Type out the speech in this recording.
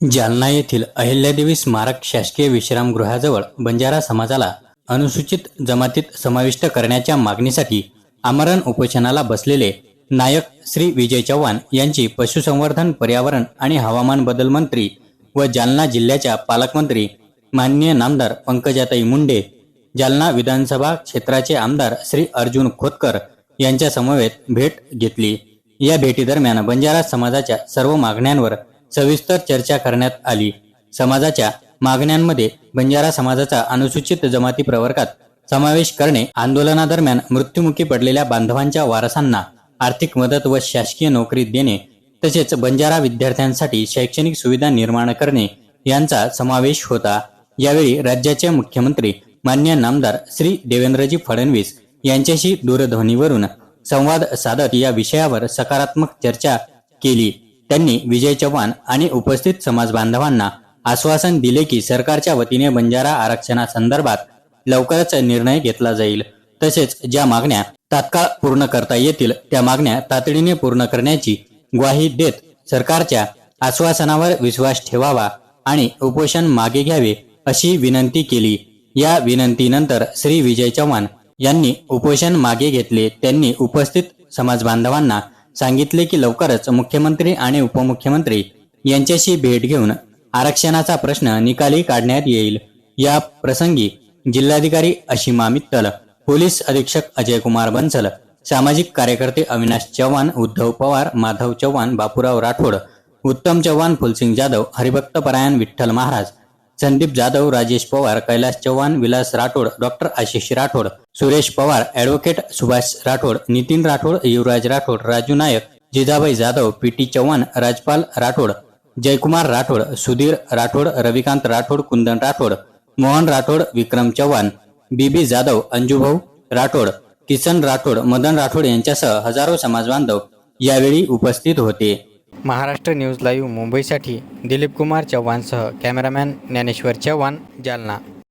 जालना येथील अहिल्यादेवी स्मारक शासकीय विश्रामगृहाजवळ बंजारा समाजाला अनुसूचित जमातीत समाविष्ट करण्याच्या मागणीसाठी आमरण उपोषणाला बसलेले नायक श्री विजय चव्हाण यांची पशुसंवर्धन पर्यावरण आणि हवामान बदल मंत्री व जालना जिल्ह्याच्या पालकमंत्री माननीय नामदार पंकजाताई मुंडे जालना विधानसभा क्षेत्राचे आमदार श्री अर्जुन खोतकर यांच्या समवेत भेट घेतली. या भेटीदरम्यान बंजारा समाजाच्या सर्व मागण्यांवर सविस्तर चर्चा करण्यात आली. समाजाच्या मागण्यांमध्ये बंजारा समाजाचा अनुसूचित जमाती प्रवर्गात समावेश करणे आंदोलनादरम्यान मृत्युमुखी पडलेल्या बांधवांच्या वारसांना आर्थिक मदत व शासकीय नोकरी देणे तसेच बंजारा विद्यार्थ्यांसाठी शैक्षणिक सुविधा निर्माण करणे यांचा समावेश होता. यावेळी राज्याचे मुख्यमंत्री मान्य नामदार श्री देवेंद्रजी फडणवीस यांच्याशी दूरध्वनीवरून संवाद साधत या विषयावर सकारात्मक चर्चा केली. त्यांनी विजय चव्हाण आणि उपस्थित समाज बांधवांना आश्वासन दिले की सरकारच्या वतीने बंजारा आरक्षणासंदर्भात लवकरच निर्णय घेतला जाईल. तसेच ज्या मागण्या तात्काळ पूर्ण करता येतील त्या मागण्या तातडीने पूर्ण करण्याची ग्वाही देत सरकारच्या आश्वासनावर विश्वास ठेवावा आणि उपोषण मागे घ्यावे अशी विनंती केली. या विनंतीनंतर श्री विजय चव्हाण यांनी उपोषण मागे घेतले. त्यांनी उपस्थित समाज बांधवांना सांगितले की लवकरच मुख्यमंत्री आणि उपमुख्यमंत्री यांच्याशी भेट घेऊन आरक्षणाचा प्रश्न निकाली काढण्यात येईल. या प्रसंगी जिल्हाधिकारी अशिमा मित्तल पोलीस अधीक्षक अजय कुमार बन्सल सामाजिक कार्यकर्ते अविनाश चव्हाण उद्धव पवार माधव चव्हाण बापूराव राठोड उत्तम चव्हाण फुलसिंग जाधव हरिभक्त परायण Vitthal Maharaj Sandeep Jadhav Rajesh Pawar Kailas Chavan Vilas Rathod doctor Ashish Rathod Suresh Pawar advocate Subhash Rathod Nitin Rathod Yuvraj Rathod Raju Naik Jijabai Jadhav P T Chavan Rajpal Rathod Jaykumar Rathod Sudhir Rathod Ravikant Rathod Kundan Rathod Mohan Rathod Vikram Chavan Bibi Jadhav Anjubhau Rathod Kisan Rathod Madan Rathod यांच्यासह हजारो समाजबांधव यावेळी उपस्थित होते. Maharashtra news live मुंबईसाठी दिलीप कुमार चव्हाणसह cameraman Dnyaneshwar Chavan Jalna.